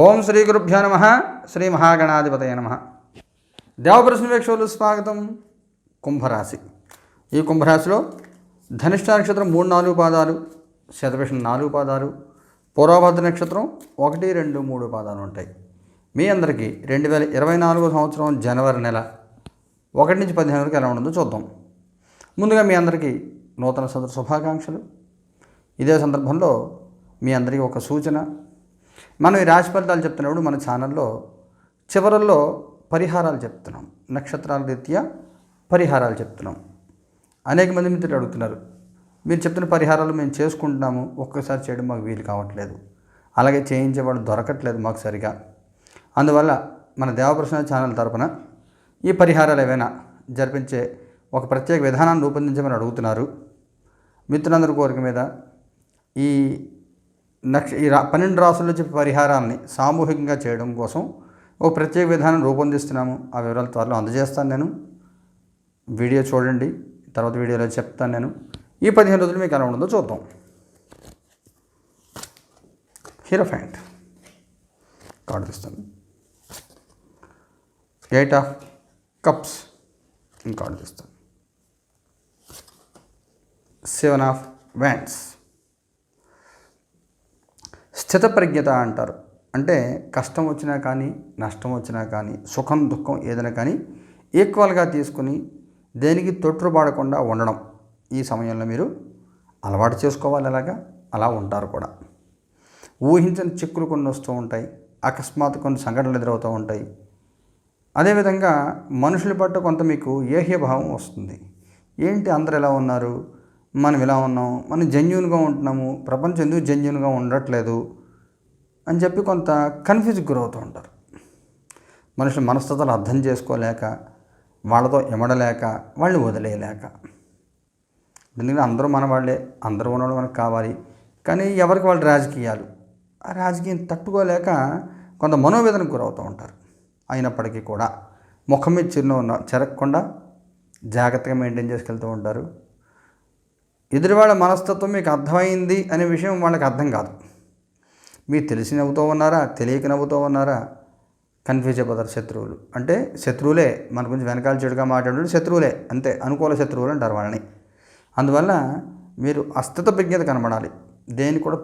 ఓం శ్రీ గురుభ్యో నమ శ్రీ మహాగణాధిపతయ నమ. దేవప్రశ్న వీక్షకులు స్వాగతం. కుంభరాశి. ఈ కుంభరాశిలో ధనిష్ట నక్షత్రం మూడు నాలుగు పాదాలు శతభిషం నాలుగు పాదాలు పూర్వభద్ర నక్షత్రం ఒకటి రెండు మూడు పాదాలు ఉంటాయి. మీ అందరికీ రెండు వేల ఇరవై నాలుగో సంవత్సరం జనవరి నెల ఒకటి నుంచి పదిహేను వరకు ఎలా ఉంటుందో చూద్దాం. ముందుగా మీ అందరికీ నూతన సంవత్సర శుభాకాంక్షలు. ఇదే సందర్భంలో మీ అందరికీ ఒక సూచన. మనం ఈ రాశి ఫలితాలు చెప్తున్నప్పుడు మన ఛానల్లో చివరల్లో పరిహారాలు చెప్తున్నాం. నక్షత్రాల రీత్యా పరిహారాలు చెప్తున్నాం. అనేక మంది మిత్రులు అడుగుతున్నారు మీరు చెప్తున్న పరిహారాలు మేము చేసుకుంటున్నాము ఒక్కసారి చేయడం మాకు వీలు కావట్లేదు. అలాగే చేయించేవాడు దొరకట్లేదు మాకు సరిగా. అందువల్ల మన దేవప్రసన్న ఛానల్ తరపున ఈ పరిహారాలు ఏవైనా జరిపించే ఒక ప్రత్యేక విధానాన్ని రూపొందించమని అడుగుతున్నారు. మిత్రులందరి కోరిక మీద ఈ నక్ష ఈ రా పన్నెండు రాసుల్లో చెప్పే పరిహారాన్ని సామూహికంగా చేయడం కోసం ఓ ప్రత్యేక విధానం రూపొందిస్తున్నాము. ఆ వివరాలు త్వరలో అందజేస్తాను నేను. వీడియో చూడండి. తర్వాత వీడియోలో చెప్తాను నేను. ఈ పదిహేను రోజులు మీకు ఎలా ఉండదో చూద్దాం. హీరో ఫ్యాంట్ కార్డు తీస్తాను. ఎయిట్ ఆఫ్ కప్స్ కార్డు తీస్తాను. సెవెన్ ఆఫ్ వ్యాండ్స్ స్థితప్రజ్ఞత అంటారు. అంటే కష్టం వచ్చినా కానీ నష్టం వచ్చినా కానీ సుఖం దుఃఖం ఏదైనా కానీ ఈక్వల్గా తీసుకుని దేనికి తొట్టుబాడకుండా ఉండడం ఈ సమయంలో మీరు అలవాటు చేసుకోవాలి అలాగా అలా ఉంటారు కూడా. ఊహించని చిక్కులు కొన్ని వస్తూ ఉంటాయి అకస్మాత్ కొన్ని సంఘటనలు ఎదురవుతూ ఉంటాయి. అదేవిధంగా మనుషుల పట్ల కొంత మీకు ఏహ్యభావం వస్తుంది. ఏంటి అందరు ఎలా ఉన్నారు? మనం ఇలా ఉన్నాం మనం జెన్యున్గా ఉంటున్నాము ప్రపంచం ఎందుకు జెన్యున్గా ఉండట్లేదు? అని చెప్పి కొంత కన్ఫ్యూజ్కి గురవుతూ ఉంటారు. మనుషుల మనస్తత్వాలు అర్థం చేసుకోలేక వాళ్ళతో ఎమడలేక వాళ్ళని వదిలేయలేక. ఎందుకంటే అందరూ మన వాళ్ళే అందరూ ఉన్నవాళ్ళు మనకు కావాలి. కానీ ఎవరికి వాళ్ళు రాజకీయాలు? ఆ రాజకీయం తట్టుకోలేక కొంత మనోవేదనకు గురవుతూ ఉంటారు. అయినప్పటికీ కూడా ముఖం మీద చిరునవ్వు చెరగకుండా జాగ్రత్తగా మెయింటైన్ చేసుకెళ్తూ ఉంటారు. ఎదురువాళ్ళ మనస్తత్వం మీకు అర్థమైంది అనే విషయం వాళ్ళకి అర్థం కాదు. మీరు తెలిసి నవ్వుతూ ఉన్నారా? తెలియక నవ్వుతూ ఉన్నారా? కన్ఫ్యూజ్ అయిపోతారు శత్రువులు. అంటే శత్రువులే మన గురించి వెనకాల చెడుగా మాట్లాడే శత్రువులే అంతే అనుకూల శత్రువులు అంటారు వాళ్ళని. అందువల్ల మీరు అస్థిత ప్రజ్ఞత కనబడాలి. దేని కూడా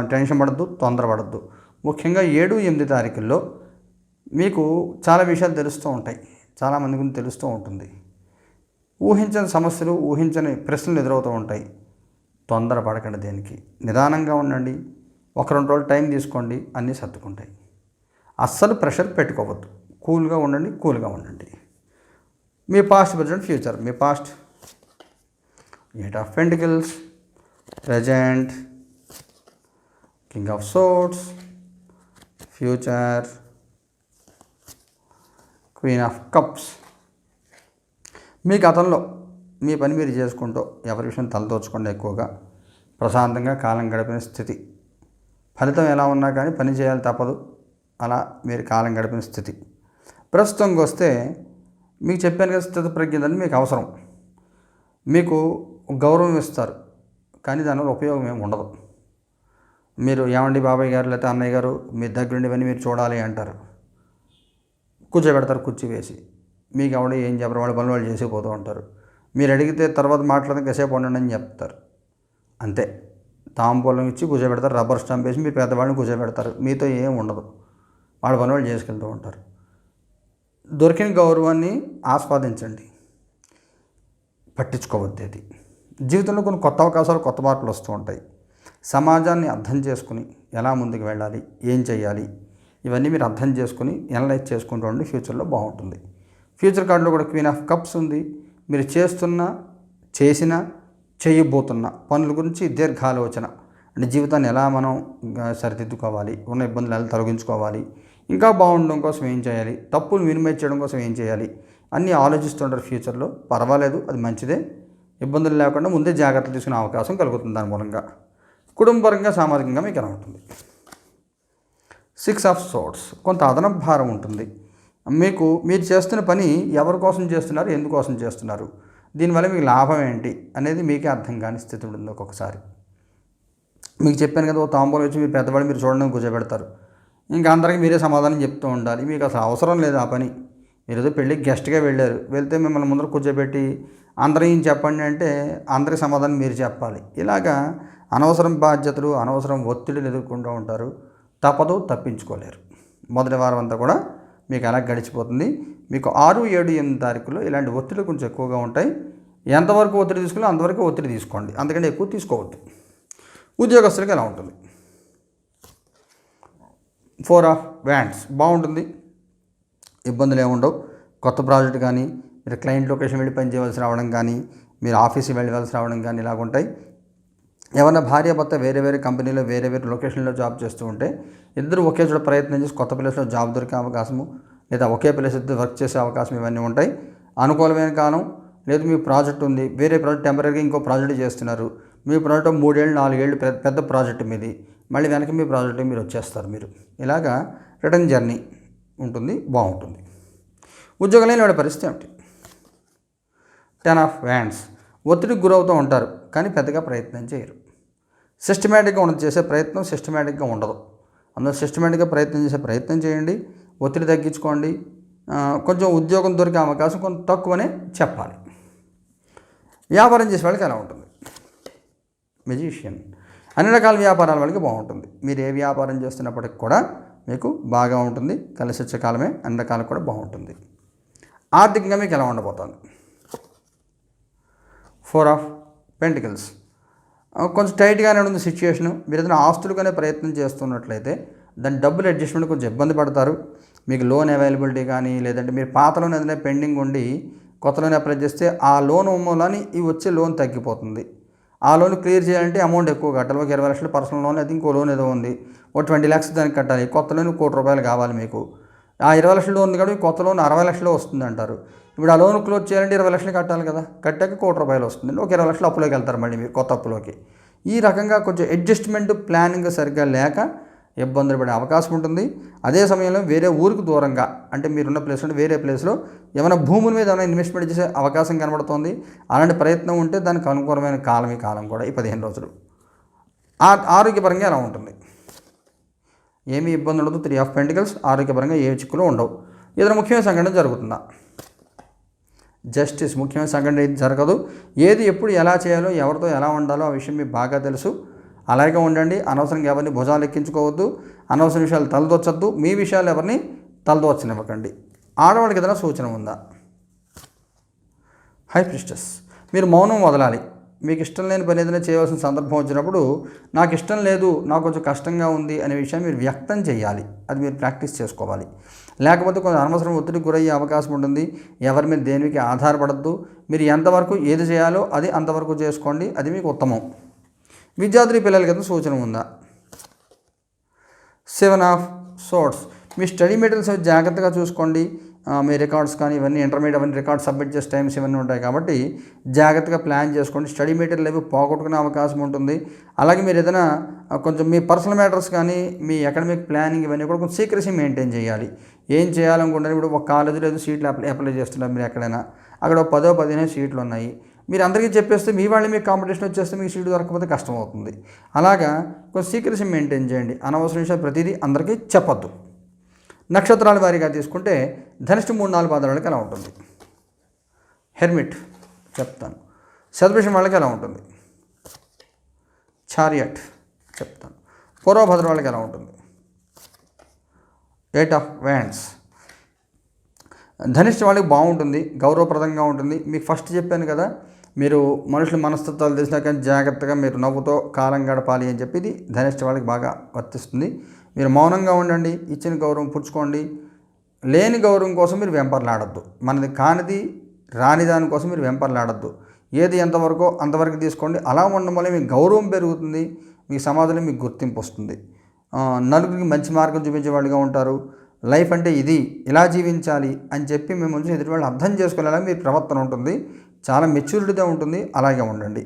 టెన్షన్ పడద్దు తొందరపడద్దు ముఖ్యంగా ఏడు ఎనిమిది తారీఖుల్లో మీకు చాలా విషయాలు తెలుస్తూ ఉంటాయి. చాలామంది గురించి తెలుస్తూ ఉంటుంది. ఊహించని సమస్యలు ఊహించని ప్రశ్నలు ఎదురవుతూ ఉంటాయి. తొందర పడకండి దేనికి. నిదానంగా ఉండండి. ఒక రెండు రోజులు టైం తీసుకోండి అన్నీ సర్దుకుంటాయి. అస్సలు ప్రెషర్ పెట్టుకోవద్దు. కూల్గా ఉండండి కూల్గా ఉండండి. మీ past present future. Me past eight of pentacles present king of swords future queen of cups. మీ గతంలో మీ పని మీరు చేసుకుంటూ ఎవరి విషయం తలదోచకుండా ఎక్కువగా. ప్రశాంతంగా కాలం గడిపిన స్థితి. ఫలితం ఎలా ఉన్నా కానీ పని చేయాలి తప్పదు. అలా మీరు కాలం గడిపిన స్థితి. ప్రస్తుతంకి వస్తే మీకు చెప్పాను కదా స్థితి ప్రజ్ఞతని మీకు అవసరం. మీకు గౌరవం ఇస్తారు. కానీ దానివల్ల ఉపయోగం ఏమి ఉండదు. మీరు ఏమండి బాబాయ్ గారు లేకపోతే అన్నయ్య గారు మీ దగ్గరుండి మీరు చూడాలి అంటారు. కూర్చోబెడతారు కుర్చీ వేసి. మీకు ఎవడ ఏం చెప్పరు వాళ్ళు పనులు వాళ్ళు చేసిపోతూ ఉంటారు. మీరు అడిగితే తర్వాత మాట్లాడడం కాసేపు ఉండండి అని చెప్తారు. అంతే. తాంబూలం ఇచ్చి కూర్చోబెడతారు రబ్బర్ స్టాంప్ వేసి మీరు పెద్దవాళ్ళని కూర్చోబెడతారు. మీతో ఏం ఉండదు. వాళ్ళ పని వాళ్ళు చేసుకెళ్తూ ఉంటారు. దొరికిన గౌరవాన్ని ఆస్వాదించండి. పట్టించుకోవద్దు అది. జీవితంలో కొన్ని కొత్త అవకాశాలు కొత్త మార్పులు వస్తూ ఉంటాయి. సమాజాన్ని అర్థం చేసుకుని ఎలా ముందుకు వెళ్ళాలి ఏం చేయాలి ఇవన్నీ మీరు అర్థం చేసుకుని ఎనలైజ్ చేసుకుంటూ ఉండి ఫ్యూచర్లో బాగుంటుంది. ఫ్యూచర్ కార్డులో కూడా క్వీన్ ఆఫ్ కప్స్ ఉంది. మీరు చేస్తున్న చేసిన చేయబోతున్న పనుల గురించి దీర్ఘాలోచన. అంటే జీవితాన్ని ఎలా మనం సరిదిద్దుకోవాలి ఉన్న ఇబ్బందులు ఎలా తొలగించుకోవాలి ఇంకా బాగుండడం కోసం ఏం చేయాలి తప్పులు మినిమైజ్ చేయడం కోసం ఏం చేయాలి అన్నీ ఆలోచిస్తుంటారు ఫ్యూచర్లో. పర్వాలేదు అది మంచిదే. ఇబ్బందులు లేకుండా ముందే జాగ్రత్తలు తీసుకునే అవకాశం కలుగుతుంది దాని మూలంగా. కుటుంబపరంగా సామాజికంగా మీకు ఎలా ఉంటుంది సిక్స్ ఆఫ్ సోర్ట్స్ కొంత అదనపు భారం ఉంటుంది. మీకు మీరు చేస్తున్న పని ఎవరి కోసం చేస్తున్నారు ఎందుకోసం చేస్తున్నారు? దీనివల్ల మీకు లాభం ఏంటి అనేది మీకే అర్థం కాని స్థితి ఉంటుంది ఒక్కొక్కసారి. మీకు చెప్పాను కదా ఓ తాంబూలం వచ్చి మీరు పెద్దవాళ్ళు మీరు చూడడం కూర్చోబెడతారు. ఇంకా అందరికీ మీరే సమాధానం చెప్తూ ఉండాలి. మీకు అసలు అవసరం లేదు ఆ పని. మీరు ఏదో పెళ్ళికి గెస్ట్గా వెళ్ళారు. వెళ్తే మిమ్మల్ని ముందర కూర్చోబెట్టి ఏం చెప్పండి అంటే అందరికి సమాధానం మీరు చెప్పాలి. ఇలాగా అనవసరం బాధ్యతలు అనవసరం ఒత్తిడిలు ఎదుర్కొంటూ ఉంటారు. తప్పదు తప్పించుకోలేరు. మొదటి వారం అంతా కూడా మీకు అలా గడిచిపోతుంది? మీకు ఆరు ఏడు ఎనిమిది తారీఖులో ఇలాంటి ఒత్తిడి కొంచెం ఎక్కువగా ఉంటాయి. ఎంతవరకు ఒత్తిడి తీసుకున్నా అంతవరకు ఒత్తిడి తీసుకోండి. అంతకంటే ఎక్కువ తీసుకోవద్దు. ఉద్యోగస్తులకి ఎలా ఉంటుంది? ఫోర్ ఆఫ్ వ్యాండ్స్ బాగుంటుంది. ఇబ్బందులు ఏముండవు కొత్త ప్రాజెక్ట్ కానీ మీరు క్లయింట్ లొకేషన్ వెళ్ళి పని చేయవలసి రావడం కానీ మీరు ఆఫీస్కి వెళ్ళవలసి రావడం కానీ ఇలాగ ఉంటాయి ఏమన్నా భార్య భర్త వేరే వేరే కంపెనీలో వేరే వేరే లొకేషన్లో జాబ్ చేస్తూ ఉంటే ఇద్దరు ఒకే చోట ప్రయత్నం చేసి కొత్త ప్లేస్లో జాబ్ దొరికే అవకాశము లేదా ఒకే ప్లేస్ ఇద్దరు వర్క్ చేసే అవకాశం ఇవన్నీ ఉంటాయి. అనుకూలమైన కాలం లేదు మీ ప్రాజెక్ట్ ఉంది వేరే ప్రాజెక్ట్ టెంపరీగా ఇంకో ప్రాజెక్ట్ చేస్తున్నారు మీ ప్రాజెక్ట్ మూడేళ్ళు నాలుగేళ్ళు పెద్ద పెద్ద ప్రాజెక్ట్ మీది మళ్ళీ వెనక మీ ప్రాజెక్ట్ మీరు వచ్చేస్తారు మీరు. ఇలాగా రిటర్న్ జర్నీ ఉంటుంది బాగుంటుంది. ఉద్యోగం లేని వాడి పరిస్థితి ఏమిటి? టెన్ ఆఫ్ వ్యాండ్స్ ఒత్తిడికి గురవుతూ ఉంటారు కానీ పెద్దగా ప్రయత్నం చేయరు. సిస్టమేటిక్గా ఉండదు చేసే ప్రయత్నం సిస్టమేటిక్గా ఉండదు. అందులో సిస్టమేటిక్గా ప్రయత్నం చేసే ప్రయత్నం చేయండి ఒత్తిడి తగ్గించుకోండి కొంచెం ఉద్యోగం దొరికే అవకాశం కొంత తక్కువనే చెప్పాలి. వ్యాపారం చేసే వాళ్ళకి ఎలా ఉంటుంది? మెజిషియన్. అన్ని రకాల వ్యాపారాల వాళ్ళకి బాగుంటుంది. మీరు ఏ వ్యాపారం చేస్తున్నప్పటికి కూడా మీకు బాగా ఉంటుంది. కలిసి వచ్చే కాలమే అన్ని రకాలకు కూడా బాగుంటుంది. ఆర్థికంగా మీకు ఎలా ఉండబోతుంది? Four of pentacles. కొంచెం టైట్గానే ఉంది సిచ్యుయేషను. మీరు ఏదైనా ఆస్తులుగానే ప్రయత్నం చేస్తున్నట్లయితే దాని డబ్బులు అడ్జస్ట్మెంట్ కొంచెం ఇబ్బంది పడతారు. మీకు లోన్ అవైలబిలిటీ కానీ లేదంటే మీరు పాత లోన్ ఏదైనా పెండింగ్ ఉండి కొత్త లోన్ అప్లై చేస్తే ఆ లోన్ మూలాన్ని ఈ వచ్చే లోన్ తగ్గిపోతుంది. ఆ లోన్ క్లియర్ చేయాలంటే అమౌంట్ ఎక్కువ కట్టాలి. ఒక ఇరవై లక్షలు పర్సనల్ లోన్ అయితే ఇంకో లోన్ ఏదో ఉంది. ఒక ట్వంటీ ల్యాక్స్ దానికి కట్టాలి. కొత్త లోన్ కోటి రూపాయలు కావాలి మీకు. ఆ ఇరవై లక్షల లోన్ ఉంది కాబట్టి కొత్త లోన్ అరవై లక్షలు వస్తుంది అంటారు ఇప్పుడు ఆ లోన్ క్లోజ్ చేయాలంటే ఇరవై లక్షలు కట్టాలి కదా. కట్టాక కోటి రూపాయలు వస్తుంది. ఒక ఇరవై లక్షలు అప్పులోకి వెళ్తారు మళ్ళీ మీరు కొత్త అప్పులోకి. ఈ రకంగా కొంచెం అడ్జస్ట్మెంట్ ప్లానింగ్ సరిగ్గా లేక ఇబ్బందులు పడే అవకాశం ఉంటుంది. అదే సమయంలో వేరే ఊరికి దూరంగా అంటే మీరున్న ప్లేస్ నుండి వేరే ప్లేస్లో ఏమైనా భూముల మీద ఏమైనా ఇన్వెస్ట్మెంట్ చేసే అవకాశం కనబడుతోంది. అలాంటి ప్రయత్నం ఉంటే దానికి అనుకూలమైన కాలం ఈ కాలం కూడా ఈ పదిహేను రోజులు. ఆ ఆరోగ్యపరంగా ఎలా ఉంటుంది? ఏమీ ఇబ్బంది ఉండదు. త్రీ ఆఫ్ పెంటికల్స్ ఆరోగ్యపరంగా ఏ చిక్కులు ఉండవు. ఏదైనా ముఖ్యమైన సంఘటన జరుగుతుందా? జస్టిస్ ముఖ్యమైన సంఘటన ఏది జరగదు. ఏది ఎప్పుడు ఎలా చేయాలో ఎవరితో ఎలా ఉండాలో ఆ విషయం మీకు బాగా తెలుసు. అలాగే ఉండండి అనవసరంగా ఎవరిని భుజాలు ఎక్కించుకోవద్దు అనవసర విషయాలు తలదొచ్చద్దు మీ విషయాలు ఎవరిని తలదోచనివ్వకండి. ఆడవాళ్ళకి ఏదైనా సూచన ఉందా? హై ప్రిస్టస్ మీరు మౌనం వదలాలి. మీకు ఇష్టం లేని పని ఏదైనా చేయవలసిన సందర్భం వచ్చినప్పుడు నాకు ఇష్టం లేదు నాకు కొంచెం కష్టంగా ఉంది అనే విషయం మీరు వ్యక్తం చేయాలి. అది మీరు ప్రాక్టీస్ చేసుకోవాలి. లేకపోతే కొంచెం అనవసరం ఒత్తిడి గురయ్యే అవకాశం ఉంటుంది. ఎవరి మీద దేనికి ఆధారపడద్దు. మీరు ఎంతవరకు ఏది చేయాలో అది అంతవరకు చేసుకోండి. అది మీకు ఉత్తమం. విద్యార్థి పిల్లలకి అయితే సూచన ఉందా? Seven of swords. Me study materials అవి జాగ్రత్తగా చూసుకోండి. మీ రికార్డ్స్ కానీ ఇవన్నీ ఇంటర్మీడియట్ అవన్నీ రికార్డ్స్ సబ్మిట్ చేసే టైమ్స్ ఇవన్నీ ఉంటాయి కాబట్టి జాగ్రత్తగా ప్లాన్ చేసుకోండి. స్టడీ మెటీరియల్ అవి పోగొట్టుకునే అవకాశం ఉంటుంది. అలాగే మీరు ఏదైనా కొంచెం మీ పర్సనల్ మ్యాటర్స్ కానీ మీ అకాడమిక్ ప్లానింగ్ ఇవన్నీ కూడా కొంచెం సీక్రసీ మెయింటైన్ చేయాలి. ఏం చేయాలనుకుంటే ఇప్పుడు ఒక కాలేజీలో ఏదో సీట్లు అప్లై అప్లై చేస్తున్నారు మీరు ఎక్కడైనా. అక్కడ ఒక పదో పదిహేను సీట్లు ఉన్నాయి. మీరు అందరికీ చెప్పేస్తే మీ వాళ్ళు మీకు కాంపిటీషన్ వచ్చేస్తే మీకు సీటు దొరకకపోతే కష్టం అవుతుంది. అలాగా కొంచెం సీక్రసీ మెయింటైన్ చేయండి. అనవసరం విషయాలు ప్రతిదీ అందరికీ చెప్పొద్దు. నక్షత్రాల వారీగా తీసుకుంటే ధనిష్ట మూడు నాలుగు పాదాలకి వాళ్ళకి ఎలా ఉంటుంది? హెర్మిట్ చెప్తాను. శతభిషం వాళ్ళకి ఎలా ఉంటుంది? చారియట్ చెప్తాను. పూర్వభద్ర వాళ్ళకి ఎలా ఉంటుంది? Eight of wands. ధనిష్ట వాళ్ళకి బాగుంటుంది గౌరవప్రదంగా ఉంటుంది. మీకు ఫస్ట్ చెప్పాను కదా మీరు మనుషుల మనస్తత్వాలు తెలిసినా కానీ జాగ్రత్తగా మీరు నవ్వుతో కాలం గడపాలి అని చెప్పి ఇది ధనిష్ట వాళ్ళకి బాగా వర్తిస్తుంది. మీరు మౌనంగా ఉండండి ఇచ్చిన గౌరవం పుచ్చుకోండి. లేని గౌరవం కోసం మీరు వెంపర్లాడద్దు. మనది కానిది రాని దానికోసం మీరు వెంపర్లాడద్దు. ఏది ఎంతవరకో అంతవరకు తీసుకోండి. అలా ఉండడం వల్ల మీకు గౌరవం పెరుగుతుంది మీ సమాజంలో మీకు గుర్తింపు వస్తుంది. నలుగురికి మంచి మార్గం చూపించే వాళ్ళుగా ఉంటారు. లైఫ్ అంటే ఇది ఇలా జీవించాలి అని చెప్పి మేము నుంచి ఎదుటి వాళ్ళు అర్థం చేసుకునేలా మీ ప్రవర్తన ఉంటుంది. చాలా మెచ్యూరిటీగా ఉంటుంది అలాగే ఉండండి.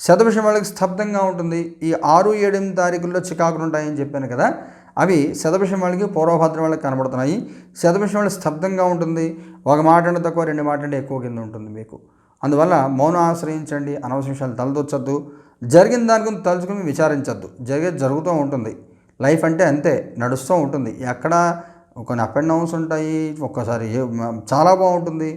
శతభిషం వాళ్ళకి స్తబ్దంగా ఉంటుంది. ఈ ఆరు ఏడెనిమిది తారీఖుల్లో చికాకులు ఉంటాయని చెప్పాను కదా అవి శతభిషం వాళ్ళకి పూర్వభద్రం వాళ్ళకి కనబడుతున్నాయి. శతభిషం వాళ్ళకి స్తబ్దంగా ఉంటుంది. ఒక మాట అంటే తక్కువ రెండు మాట అంటే ఎక్కువ కింద ఉంటుంది మీకు. అందువల్ల మౌనం ఆశ్రయించండి అనవసర విషయాలు తలదొచ్చద్దు. జరిగిన దాని గురించి తలుచుకుని విచారించద్దు. జరిగేది జరుగుతూ ఉంటుంది. లైఫ్ అంటే అంతే నడుస్తూ ఉంటుంది. ఎక్కడ కొన్ని అప్ అండ్ డౌన్స్ ఉంటాయి ఒక్కసారి చాలా బాగుంటుంది.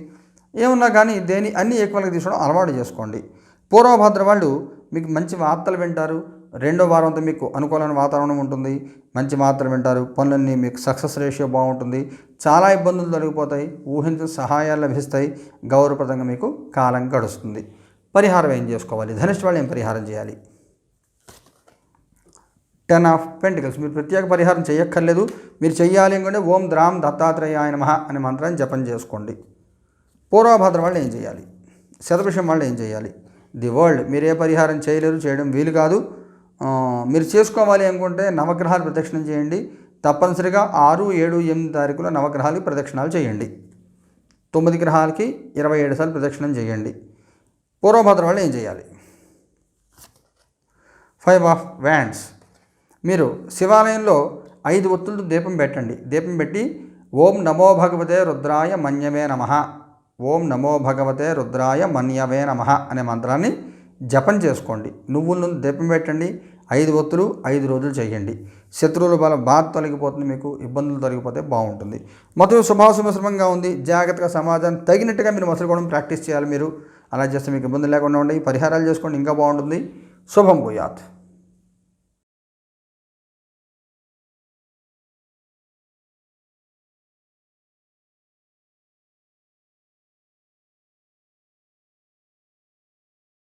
ఏమున్నా కానీ దేని అన్ని ఈక్వల్గా తీసుకోవడం అలవాటు చేసుకోండి. పూర్వభద్ర వాళ్ళు మీకు మంచి వార్తలు వింటారు. రెండో వారం అంతా మీకు అనుకూలమైన వాతావరణం ఉంటుంది. మంచి మాత్రం వింటారు. పనులన్నీ మీకు సక్సెస్ రేషియో బాగుంటుంది. చాలా ఇబ్బందులు తొలగిపోతాయి. ఊహించిన సహాయాలు లభిస్తాయి. గౌరవప్రదంగా మీకు కాలం గడుస్తుంది. పరిహారం ఏం చేసుకోవాలి? ధనిష్ట వాళ్ళు ఏం పరిహారం చేయాలి? టెన్ ఆఫ్ పెంటికల్స్ మీరు ప్రత్యేక పరిహారం చేయక్కర్లేదు. మీరు చేయాలి అనుకుంటే ఓం ద్రామ్ దత్తాత్రేయాయ మహా అనే మంత్రాన్ని జపం చేసుకోండి. పూర్వభద్ర వాళ్ళు ఏం చేయాలి? శతభిషం వాళ్ళు ఏం చేయాలి? ది వరల్డ్ మీరు ఏ పరిహారం చేయలేరు చేయడం వీలు కాదు. మీరు చేసుకోవాలి అనుకుంటే నవగ్రహాలు ప్రదక్షిణం చేయండి. తప్పనిసరిగా ఆరు ఏడు ఎనిమిది తారీఖులో నవగ్రహాలకి ప్రదక్షిణాలు చేయండి. తొమ్మిది గ్రహాలకి ఇరవై ఏడు సార్లు ప్రదక్షిణం చేయండి. పూర్వభద్ర వాళ్ళు ఏం చేయాలి? Five of wands. మీరు శివాలయంలో ఐదు ఒత్తులతో దీపం పెట్టండి. దీపం పెట్టి ఓం నమో భగవతే రుద్రాయ మన్యవే నమ. ఓం నమో భగవతే రుద్రాయ మన్యవే నమ అనే మంత్రాన్ని జపం చేసుకోండి. నువ్వుల నుండి దీపం పెట్టండి. ఐదు ఒత్తులు ఐదు రోజులు చేయండి. శత్రువుల బల బాధ తొలగిపోతుంది. మీకు ఇబ్బందులు తొలగిపోతే బాగుంటుంది. మొత్తం శుభాశుభశ్రమంగా ఉంది. జాగ్రత్తగా సమాజాన్ని తగినట్టుగా మీరు మసలుకోవడం ప్రాక్టీస్ చేయాలి మీరు. అలా చేస్తే మీకు ఇబ్బంది లేకుండా ఉండి పరిహారాలు చేసుకోండి. ఇంకా బాగుంటుంది. శుభం భూయాత్.